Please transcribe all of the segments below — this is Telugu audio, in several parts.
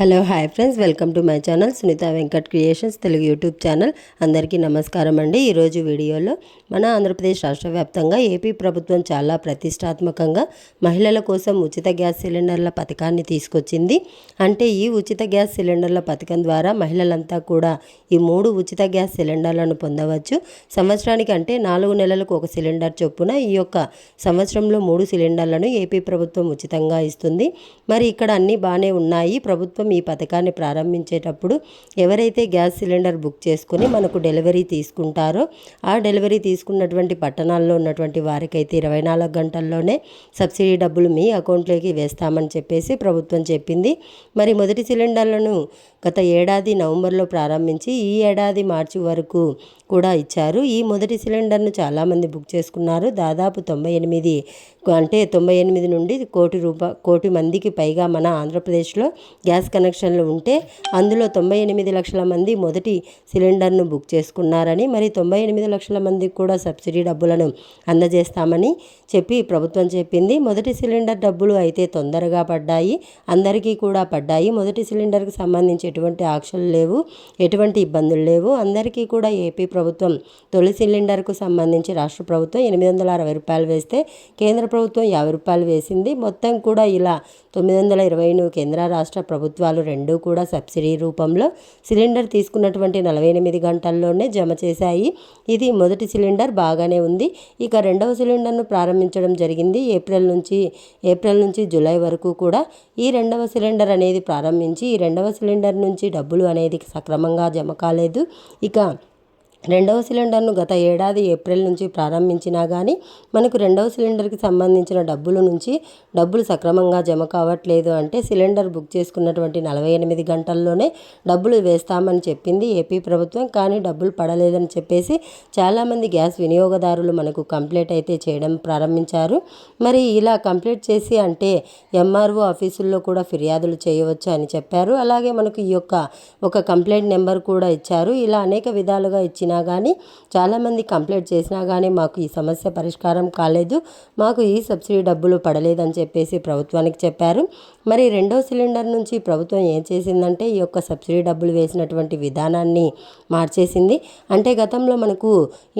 Hello hi friends. Welcome to my channel Sunitha Venkat creations Telugu YouTube channel. అందరికీ నమస్కారం అండి. ఈరోజు వీడియోలో మన ఆంధ్రప్రదేశ్ రాష్ట్ర వ్యాప్తంగా ఏపీ ప్రభుత్వం చాలా ప్రతిష్టాత్మకంగా మహిళల కోసం ఉచిత గ్యాస్ సిలిండర్ల పథకాన్ని తీసుకొచ్చింది. అంటే ఈ ఉచిత గ్యాస్ సిలిండర్ల పథకం ద్వారా మహిళలంతా కూడా ఈ మూడు ఉచిత గ్యాస్ సిలిండర్లను పొందవచ్చు. సంవత్సరానికి అంటే నాలుగు నెలలకు ఒక సిలిండర్ చొప్పున ఈ యొక్క సంవత్సరంలో మూడు సిలిండర్లను ఏపీ ప్రభుత్వం ఉచితంగా ఇస్తుంది. మరి ఇక్కడ అన్నీ బాగానే ఉన్నాయి. ప్రభుత్వం ఈ పథకాన్ని ప్రారంభించేటప్పుడు ఎవరైతే గ్యాస్ సిలిండర్ బుక్ చేసుకుని మనకు డెలివరీ తీసుకుంటారో ఆ డెలివరీ తీసుకున్నటువంటి పట్టణాల్లో ఉన్నటువంటి వారికైతే ఇరవై నాలుగు గంటల్లోనే సబ్సిడీ డబ్బులు మీ అకౌంట్లోకి వేస్తామని చెప్పేసి ప్రభుత్వం చెప్పింది. మరి మొదటి సిలిండర్లను గత ఏడాది నవంబర్లో ప్రారంభించి ఈ ఏడాది మార్చి వరకు కూడా ఇచ్చారు. ఈ మొదటి సిలిండర్ను చాలామంది బుక్ చేసుకున్నారు. దాదాపు తొంభై ఎనిమిది అంటే తొంభై ఎనిమిది నుండి కోటి రూపా కోటి మందికి పైగా మన ఆంధ్రప్రదేశ్లో గ్యాస్ కనెక్షన్లు ఉంటే అందులో తొంభై ఎనిమిది లక్షల మంది మొదటి సిలిండర్ను బుక్ చేసుకున్నారని మరి తొంభై ఎనిమిది లక్షల మందికి కూడా సబ్సిడీ డబ్బులను అందజేస్తామని చెప్పి ప్రభుత్వం చెప్పింది. మొదటి సిలిండర్ డబ్బులు అయితే తొందరగా పడ్డాయి అందరికీ కూడా పడ్డాయి. మొదటి సిలిండర్కి సంబంధించి ఎటువంటి ఆంక్షలు లేవు ఎటువంటి ఇబ్బందులు లేవు. అందరికీ కూడా ఏపీ ప్రభుత్వం తొలి సిలిండర్కు సంబంధించి రాష్ట్ర ప్రభుత్వం ఎనిమిది వందల అరవై రూపాయలు వేస్తే కేంద్ర ప్రభుత్వం యాభై రూపాయలు వేసింది. మొత్తం కూడా ఇలా తొమ్మిది వందల ఇరవైను కేంద్ర రాష్ట్ర ప్రభుత్వం ప్రభుత్వాలు రెండూ కూడా సబ్సిడీ రూపంలో సిలిండర్ తీసుకున్నటువంటి నలభై ఎనిమిది గంటల్లోనే జమ చేశాయి. ఇది మొదటి సిలిండర్ బాగానే ఉంది. ఇక రెండవ సిలిండర్ను ప్రారంభించడం జరిగింది. ఏప్రిల్ నుంచి ఏప్రిల్ నుంచి జూలై వరకు కూడా ఈ రెండవ సిలిండర్ అనేది ప్రారంభించి ఈ రెండవ సిలిండర్ నుంచి డబ్బులు అనేది సక్రమంగా జమ కాలేదు. ఇక రెండవ సిలిండర్ను గత ఏడాది ఏప్రిల్ నుంచి ప్రారంభించినా కానీ మనకు రెండవ సిలిండర్కి సంబంధించిన డబ్బుల నుంచి డబ్బులు సక్రమంగా జమ కావట్లేదు అంటే సిలిండర్ బుక్ చేసుకున్నటువంటి నలభై ఎనిమిది గంటల్లోనే డబ్బులు వేస్తామని చెప్పింది ఏపీ ప్రభుత్వం. కానీ డబ్బులు పడలేదని చెప్పేసి చాలామంది గ్యాస్ వినియోగదారులు మనకు కంప్లైంట్ అయితే చేయడం ప్రారంభించారు. మరి ఇలా కంప్లీట్ చేసి అంటే ఎంఆర్ఓ ఆఫీసుల్లో కూడా ఫిర్యాదులు చేయవచ్చు అని చెప్పారు. అలాగే మనకు ఈ యొక్క ఒక కంప్లైంట్ నెంబర్ కూడా ఇచ్చారు. ఇలా అనేక విధాలుగా ఇచ్చిన ఇచ్చినా కానీ చాలామంది కంప్లైంట్ చేసినా కానీ మాకు ఈ సమస్య పరిష్కారం కాలేదు. మాకు ఈ సబ్సిడీ డబ్బులు పడలేదని చెప్పేసి ప్రభుత్వానికి చెప్పారు. మరి రెండో సిలిండర్ నుంచి ప్రభుత్వం ఏం చేసిందంటే ఈ యొక్క సబ్సిడీ డబ్బులు వేసినటువంటి విధానాన్ని మార్చేసింది. అంటే గతంలో మనకు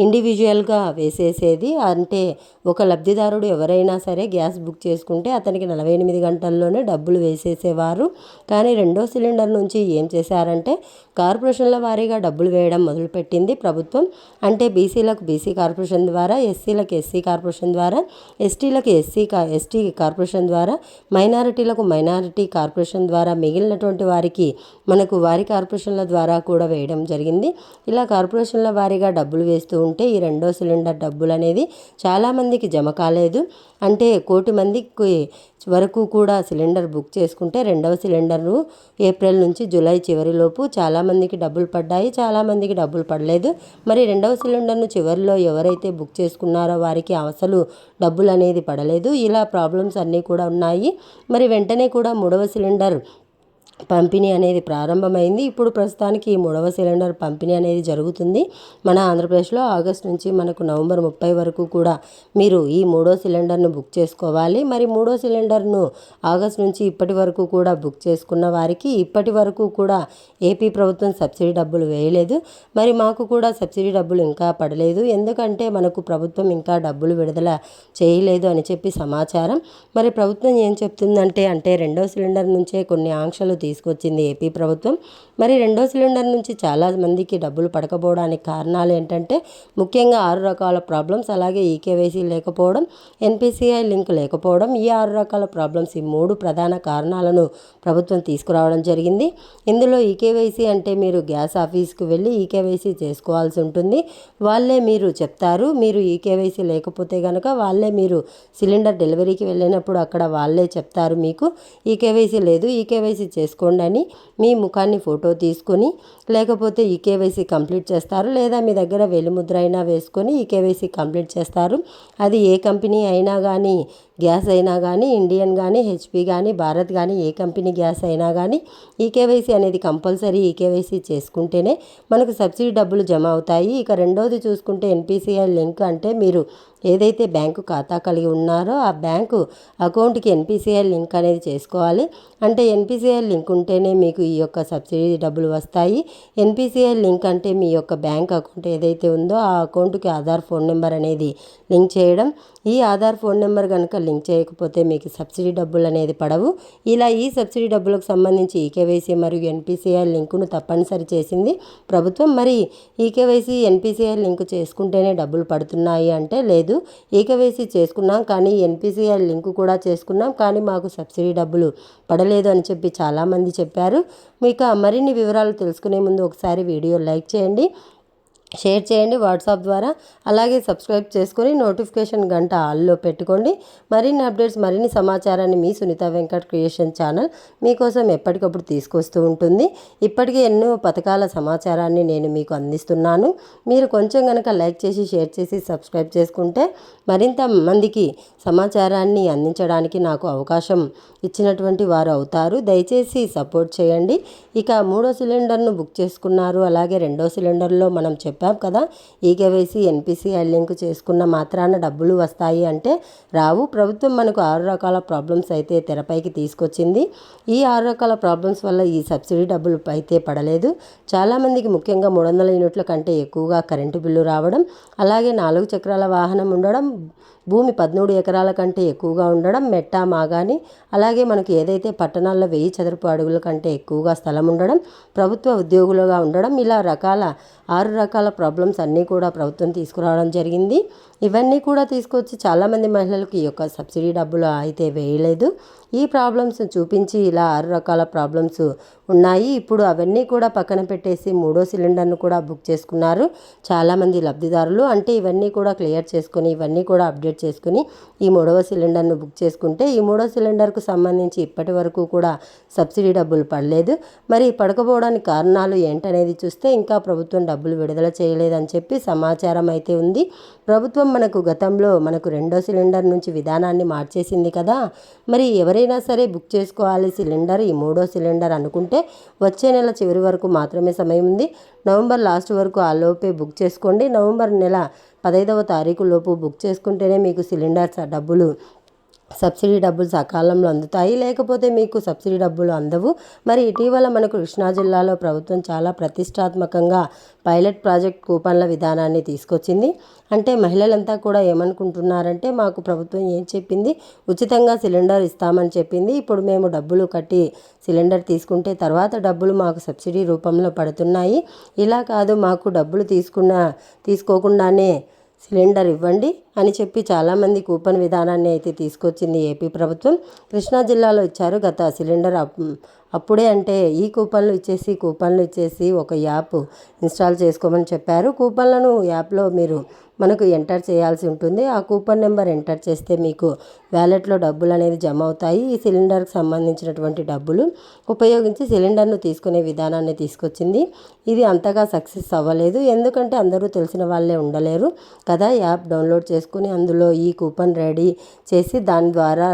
ఇండివిజువల్గా వేసేసేది అంటే ఒక లబ్ధిదారుడు ఎవరైనా సరే గ్యాస్ బుక్ చేసుకుంటే అతనికి నలభై ఎనిమిది గంటల్లోనే డబ్బులు వేసేసేవారు. కానీ రెండో సిలిండర్ నుంచి ఏం చేశారంటే కార్పొరేషన్ల వారీగా డబ్బులు వేయడం మొదలుపెట్టింది ప్రభుత్వం. అంటే బీసీలకు బీసీ కార్పొరేషన్ ద్వారా ఎస్సీలకు ఎస్సీ కార్పొరేషన్ ద్వారా ఎస్టీలకు ఎస్సీ కా ఎస్టీ కార్పొరేషన్ ద్వారా మైనారిటీలకు మైనారిటీ కార్పొరేషన్ ద్వారా మిగిలినటువంటి వారికి మనకు వారి కార్పొరేషన్ల ద్వారా కూడా వేయడం జరిగింది. ఇలా కార్పొరేషన్ల వారీగా డబ్బులు వేస్తూ ఉంటే ఈ రెండో సిలిండర్ డబ్బులు అనేది చాలామందికి జమ కాలేదు. అంటే కోటి మందికి వరకు కూడా సిలిండర్ బుక్ చేసుకుంటే రెండవ సిలిండర్ను ఏప్రిల్ నుంచి జూలై చివరిలోపు చాలామందికి డబ్బులు పడ్డాయి చాలామందికి డబ్బులు పడలేదు. మరి రెండవ సిలిండర్ను చివరిలో ఎవరైతే బుక్ చేసుకున్నారో వారికి అసలు డబ్బులు అనేది పడలేదు. ఇలా ప్రాబ్లమ్స్ అన్నీ కూడా ఉన్నాయి. మరి వెంటనే కూడా మూడవ సిలిండర్ పంపిణీ అనేది ప్రారంభమైంది. ఇప్పుడు ప్రస్తుతానికి ఈ మూడవ సిలిండర్ పంపిణీ అనేది జరుగుతుంది. మన ఆంధ్రప్రదేశ్లో ఆగస్ట్ నుంచి మనకు నవంబర్ ముప్పై వరకు కూడా మీరు ఈ మూడో సిలిండర్ను బుక్ చేసుకోవాలి. మరి మూడో సిలిండర్ను ఆగస్ట్ నుంచి ఇప్పటి వరకు కూడా బుక్ చేసుకున్న వారికి ఇప్పటి వరకు కూడా ఏపీ ప్రభుత్వం సబ్సిడీ డబ్బులు వేయలేదు. మరి మాకు కూడా సబ్సిడీ డబ్బులు ఇంకా పడలేదు. ఎందుకంటే మనకు ప్రభుత్వం ఇంకా డబ్బులు విడుదల చేయలేదు అని చెప్పి సమాచారం. మరి ప్రభుత్వం ఏం చెప్తుందంటే అంటే రెండో సిలిండర్ నుంచే కొన్ని ఆంక్షలు తీసుకొచ్చింది ఏపీ ప్రభుత్వం. మరి రెండో సిలిండర్ నుంచి చాలా మందికి డబ్బులు పడకపోవడానికి కారణాలు ఏంటంటే ముఖ్యంగా ఆరు రకాల ప్రాబ్లమ్స్ అలాగే ఈకేవైసీ లేకపోవడం ఎన్పిసిఐ లింక్ లేకపోవడం ఈ ఆరు రకాల ప్రాబ్లమ్స్ ఈ మూడు ప్రధాన కారణాలను ప్రభుత్వం తీసుకురావడం జరిగింది. ఇందులో ఈకేవైసీ అంటే మీరు గ్యాస్ ఆఫీస్కి వెళ్ళి ఈకేవైసీ చేసుకోవాల్సి ఉంటుంది. వాళ్ళే మీరు చెప్తారు మీరు ఈకేవైసీ లేకపోతే కనుక వాళ్ళే మీరు సిలిండర్ డెలివరీకి వెళ్ళినప్పుడు అక్కడ వాళ్ళే చెప్తారు మీకు ఈకేవైసీ లేదు ఈకేవైసీ చేసుకోండి అని మీ ముఖాన్ని ఫోటో తీసుకొని లేకపోతే ఈ కేవైసీ కంప్లీట్ చేస్తారు. లేదా మీ దగ్గర వెలుముద్ర అయినా వేసుకొని ఈ కేవైసీ కంప్లీట్ చేస్తారు. అది ఏ కంపెనీ అయినా కానీ గ్యాస్ అయినా కానీ ఇండియన్ కానీ హెచ్పి కానీ భారత్ కానీ ఏ కంపెనీ గ్యాస్ అయినా కానీ ఈకేవైసీ అనేది కంపల్సరీ ఈకేవైసీ చేసుకుంటేనే మనకు సబ్సిడీ డబ్బులు జమ అవుతాయి. ఇక రెండోది చూసుకుంటే ఎన్పిసిఐ లింక్ అంటే మీరు ఏదైతే బ్యాంకు ఖాతా కలిగి ఉన్నారో ఆ బ్యాంకు అకౌంట్కి ఎన్పిసిఐ లింక్ అనేది చేసుకోవాలి. అంటే ఎన్పిసిఐ లింక్ ఉంటేనే మీకు ఈ యొక్క సబ్సిడీ డబ్బులు వస్తాయి. ఎన్పిసిఐ లింక్ అంటే మీ యొక్క బ్యాంక్ అకౌంట్ ఏదైతే ఉందో ఆ అకౌంట్కి ఆధార్ ఫోన్ నెంబర్ అనేది లింక్ చేయడం. ఈ ఆధార్ ఫోన్ నెంబర్ కనుక లింక్ చేయకపోతే మీకు సబ్సిడీ డబ్బులు అనేది పడవు. ఇలా ఈ సబ్సిడీ డబ్బులకు సంబంధించి ఈకేవైసీ మరియు ఎన్పిసిఐ లింకును తప్పనిసరి చేసింది ప్రభుత్వం. మరి ఈకేవైసీ ఎన్పిసిఐ లింకు చేసుకుంటేనే డబ్బులు పడుతున్నాయి అంటే లేదు. ఈకేవైసీ చేసుకున్నాం కానీ ఎన్పిసిఐ లింకు కూడా చేసుకున్నాం కానీ మాకు సబ్సిడీ డబ్బులు పడలేదు అని చెప్పి చాలామంది చెప్పారు. మీకు మరిన్ని వివరాలు తెలుసుకునే ముందు ఒకసారి వీడియో లైక్ చేయండి. షేర్ చేయండి వాట్సాప్ ద్వారా. అలాగే సబ్స్క్రైబ్ చేసుకొని నోటిఫికేషన్ గంట ఆల్లో పెట్టుకోండి. మరిన్ని అప్డేట్స్ మరిన్ని సమాచారాన్ని మీ సునీత వెంకట్ క్రియేషన్ ఛానల్ మీకోసం ఎప్పటికప్పుడు తీసుకొస్తూ ఉంటుంది. ఇప్పటికే ఎన్నో పథకాల సమాచారాన్ని నేను మీకు అందిస్తున్నాను. మీరు కొంచెం కనుక లైక్ చేసి షేర్ చేసి సబ్స్క్రైబ్ చేసుకుంటే మరింత మందికి సమాచారాన్ని అందించడానికి నాకు అవకాశం ఇచ్చినటువంటి వారు అవుతారు. దయచేసి సపోర్ట్ చేయండి. ఇక మూడో సిలిండర్ను బుక్ చేసుకున్నారు. అలాగే రెండో సిలిండర్లో మనం చెప్పు కదా ఈకేవైసీ ఎన్పిసిఐ లింక్ చేసుకున్న మాత్రాన డబ్బులు వస్తాయి అంటే రావు ప్రభుత్వం మనకు ఆరు రకాల ప్రాబ్లమ్స్ అయితే తెరపైకి తీసుకొచ్చింది. ఈ ఆరు రకాల ప్రాబ్లమ్స్ వల్ల ఈ సబ్సిడీ డబ్బులు అయితే పడలేదు. చాలామందికి ముఖ్యంగా మూడు వందల యూనిట్ల కంటే ఎక్కువగా కరెంటు బిల్లు రావడం అలాగే నాలుగు చక్రాల వాహనం ఉండడం భూమి పదమూడు ఎకరాల కంటే ఎక్కువగా ఉండడం మెట్ట మాగాని అలాగే మనకి ఏదైతే పట్టణాల్లో వెయ్యి చదరపు అడుగుల కంటే ఎక్కువగా స్థలం ఉండడం ప్రభుత్వ ఉద్యోగులుగా ఉండడం ఇలా రకాల ఆరు రకాల ప్రాబ్లమ్స్ అన్నీ కూడా ప్రభుత్వం తీసుకురావడం జరిగింది. ఇవన్నీ కూడా తీసుకొచ్చి చాలామంది మహిళలకు ఈ యొక్క సబ్సిడీ డబ్బులు అయితే వేయలేదు. ఈ ప్రాబ్లమ్స్ చూపించి ఇలా ఆరు రకాల ప్రాబ్లమ్స్ ఉన్నాయి. ఇప్పుడు అవన్నీ కూడా పక్కన పెట్టేసి మూడో సిలిండర్ను కూడా బుక్ చేసుకున్నారు. చాలామంది లబ్ధిదారులు అంటే ఇవన్నీ కూడా క్లియర్ చేసుకొని ఇవన్నీ కూడా అప్డేట్ చేసుకుని ఈ మూడవ సిలిండర్ను బుక్ చేసుకుంటే ఈ మూడో సిలిండర్కు సంబంధించి ఇప్పటి వరకు కూడా సబ్సిడీ డబ్బులు పడలేదు. మరి పడకపోవడానికి కారణాలు ఏంటనేది చూస్తే ఇంకా ప్రభుత్వం డబ్బులు విడుదల చేయలేదని చెప్పి సమాచారం అయితే ఉంది. ప్రభుత్వం మనకు గతంలో మనకు రెండో సిలిండర్ నుంచి విధానాన్ని మార్చేసింది కదా. మరి ఎవరి ఎవరైనా సరే బుక్ చేసుకోవాలి సిలిండర్ ఈ మూడో సిలిండర్ అనుకుంటే వచ్చే నెల చివరి వరకు మాత్రమే సమయం ఉంది. నవంబర్ లాస్ట్ వరకు ఆ లోపే బుక్ చేసుకోండి. నవంబర్ నెల పదైదవ తారీఖు లోపు బుక్ చేసుకుంటేనే మీకు సిలిండర్స్ డబ్బులు సబ్సిడీ డబ్బులు సకాలంలో అందుతాయి. లేకపోతే మీకు సబ్సిడీ డబ్బులు అందవు. మరి ఇటీవల మనకు కృష్ణా జిల్లాలో ప్రభుత్వం చాలా ప్రతిష్టాత్మకంగా పైలట్ ప్రాజెక్ట్ కూపన్ల విధానాన్ని తీసుకొచ్చింది. అంటే మహిళలంతా కూడా ఏమనుకుంటున్నారంటే మాకు ప్రభుత్వం ఏం చెప్పింది? ఉచితంగా సిలిండర్ ఇస్తామని చెప్పింది. ఇప్పుడు మేము డబ్బులు కట్టి సిలిండర్ తీసుకుంటే తర్వాత డబ్బులు మాకు సబ్సిడీ రూపంలో పడుతున్నాయి. ఇలా కాదు మాకు డబ్బులు తీసుకున్న తీసుకోకుండానే సిలిండర్ ఇవ్వండి అని చెప్పి చాలామంది కూపన్ విధానాన్ని అయితే తీసుకొచ్చింది ఏపీ ప్రభుత్వం. కృష్ణా జిల్లాలో ఇచ్చారు గత సిలిండర్ అప్పుడే అంటే ఈ కూపన్లు ఇచ్చేసి కూపన్లు ఇచ్చేసి ఒక యాప్ ఇన్స్టాల్ చేసుకోమని చెప్పారు. కూపన్లను యాప్లో మీరు మనకు ఎంటర్ చేయాల్సి ఉంటుంది. ఆ కూపన్ నెంబర్ ఎంటర్ చేస్తే మీకు వ్యాలెట్లో డబ్బులు అనేది జమ అవుతాయి. ఈ సిలిండర్కి సంబంధించినటువంటి డబ్బులు ఉపయోగించి సిలిండర్ను తీసుకునే విధానాన్ని తీసుకొచ్చింది. ఇది అంతగా సక్సెస్ అవ్వలేదు. ఎందుకంటే అందరూ తెలిసిన వాళ్ళే ఉండలేరు కదా. యాప్ డౌన్లోడ్ చేసుకుని అందులో ఈ కూపన్ రెడీ చేసి దాని ద్వారా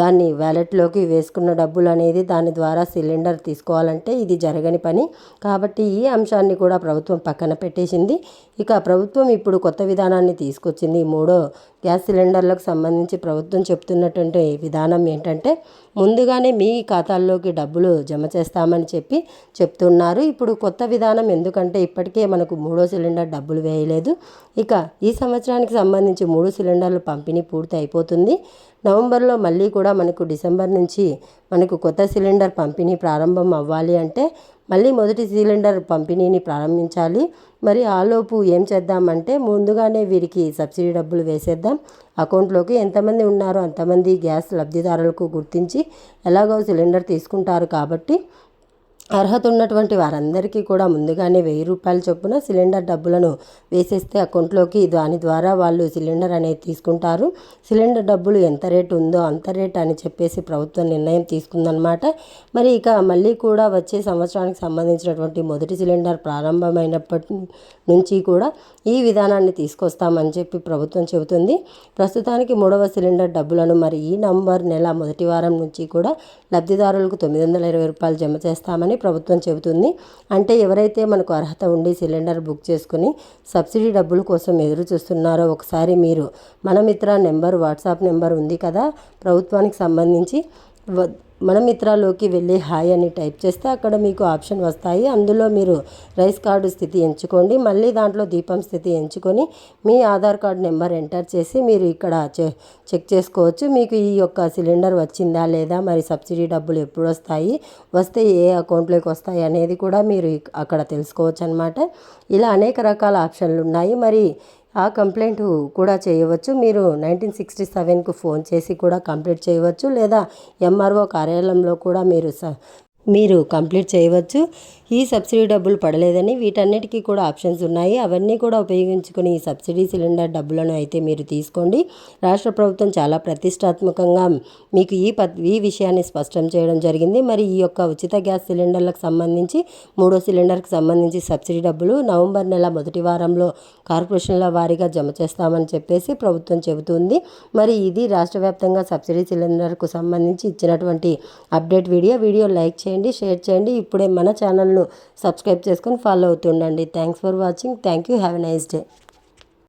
దాన్ని వ్యాలెట్లోకి వేసుకున్న డబ్బులు అనేది దాని ద్వారా సిలిండర్ తీసుకోవాలంటే ఇది జరగని పని. కాబట్టి ఈ అంశాన్ని కూడా ప్రభుత్వం పక్కన పెట్టేసింది. ఇక ప్రభుత్వం ఇప్పుడు కొత్త విధానాన్ని తీసుకొచ్చింది. మూడో గ్యాస్ సిలిండర్లకు సంబంధించి ప్రభుత్వం చెప్తున్నటువంటి విధానం ఏంటంటే ముందుగానే మీ ఖాతాల్లోకి డబ్బులు జమ చేస్తామని చెప్పి చెప్తున్నారు. ఇప్పుడు కొత్త విధానం ఎందుకంటే ఇప్పటికే మనకు మూడో సిలిండర్ డబ్బులు వేయలేదు. ఇక ఈ సంవత్సరానికి సంబంధించి మూడు సిలిండర్లు పంపిణీ పూర్తి అయిపోతుంది. నవంబర్లో మళ్ళీ కూడా మనకు డిసెంబర్ నుంచి మనకు కొత్త సిలిండర్ పంపిణీ ప్రారంభం అవ్వాలి అంటే మళ్ళీ మొదటి సిలిండర్ పంపిణీని ప్రారంభించాలి. మరి ఆలోపు ఏం చేద్దామంటే ముందుగానే వీరికి సబ్సిడీ డబ్బులు వేసేద్దాం. అకౌంట్లోకి ఎంతమంది ఉన్నారో అంతమంది గ్యాస్ లబ్ధిదారులకు గుర్తించి ఎలాగో సిలిండర్ తీసుకుంటారు కాబట్టి అర్హత ఉన్నటువంటి వారందరికీ కూడా ముందుగానే వెయ్యి రూపాయల చొప్పున సిలిండర్ డబ్బులను వేసేస్తే అకౌంట్లోకి దాని ద్వారా వాళ్ళు సిలిండర్ అనేది తీసుకుంటారు. సిలిండర్ డబ్బులు ఎంత రేటు ఉందో అంత రేట్ అని చెప్పేసి ప్రభుత్వం నిర్ణయం తీసుకుందనమాట మరి ఇక మళ్ళీ కూడా వచ్చే సంవత్సరానికి సంబంధించినటువంటి మొదటి సిలిండర్ ప్రారంభమైనప్పటి నుంచి కూడా ఈ విధానాన్ని తీసుకొస్తామని చెప్పి ప్రభుత్వం చెబుతుంది. ప్రస్తుతానికి మూడవ సిలిండర్ డబ్బులను మరి ఈ నంబర్ నెల మొదటి వారం నుంచి కూడా లబ్ధిదారులకు తొమ్మిది వందల ఇరవై రూపాయలు జమ చేస్తామని ప్రభుత్వం చెబుతుంది. అంటే ఎవరైతే మనకు అర్హత ఉండి సిలిండర్ బుక్ చేసుకుని సబ్సిడీ డబ్బుల కోసం ఎదురు చూస్తున్నారో ఒకసారి మీరు మన మిత్ర నెంబర్ వాట్సాప్ నెంబర్ ఉంది కదా ప్రభుత్వానికి సంబంధించి మన మిత్రాలోకి వెళ్ళి హాయ్ అని టైప్ చేస్తే అక్కడ మీకు ఆప్షన్ వస్తాయి. అందులో మీరు రైస్ కార్డు స్థితి ఎంచుకోండి. మళ్ళీ దాంట్లో దీపం స్థితి ఎంచుకొని మీ ఆధార్ కార్డు నెంబర్ ఎంటర్ చేసి మీరు ఇక్కడ చె చెక్ చేసుకోవచ్చు. మీకు ఈ యొక్క సిలిండర్ వచ్చిందా లేదా మరి సబ్సిడీ డబ్బులు ఎప్పుడు వస్తాయి వస్తే ఏ అకౌంట్లోకి వస్తాయి అనేది కూడా మీరు అక్కడ తెలుసుకోవచ్చు అనమాట ఇలా అనేక రకాల ఆప్షన్లు ఉన్నాయి. మరి ఆ కంప్లైంట్ కూడా చేయవచ్చు. మీరు నైన్టీన్ సిక్స్టీ సెవెన్కు ఫోన్ చేసి కూడా కంప్లీట్ చేయవచ్చు. లేదా ఎంఆర్ఓ కార్యాలయంలో కూడా మీరు స మీరు కంప్లీట్ చేయవచ్చు. ఈ సబ్సిడీ డబ్బులు పడలేదని వీటన్నిటికీ కూడా ఆప్షన్స్ ఉన్నాయి. అవన్నీ కూడా ఉపయోగించుకుని ఈ సబ్సిడీ సిలిండర్ డబ్బులను అయితే మీరు తీసుకోండి. రాష్ట్ర ప్రభుత్వం చాలా ప్రతిష్టాత్మకంగా మీకు ఈ పద్ ఈ విషయాన్ని స్పష్టం చేయడం జరిగింది. మరి ఈ యొక్క ఉచిత గ్యాస్ సిలిండర్లకు సంబంధించి మూడో సిలిండర్కి సంబంధించి సబ్సిడీ డబ్బులు నవంబర్ నెల మొదటి వారంలో కార్పొరేషన్ల వారీగా జమ చేస్తామని చెప్పేసి ప్రభుత్వం చెబుతుంది. మరి ఇది రాష్ట్ర వ్యాప్తంగా సబ్సిడీ సిలిండర్కు సంబంధించి ఇచ్చినటువంటి అప్డేట్ వీడియో. వీడియో లైక్ చేయండి షేర్ చేయండి. ఇప్పుడే మన ఛానల్ను సబ్స్క్రైబ్ చేసుకొని follow అవుతుండండి. Thanks for watching. Thank you. Have a nice day.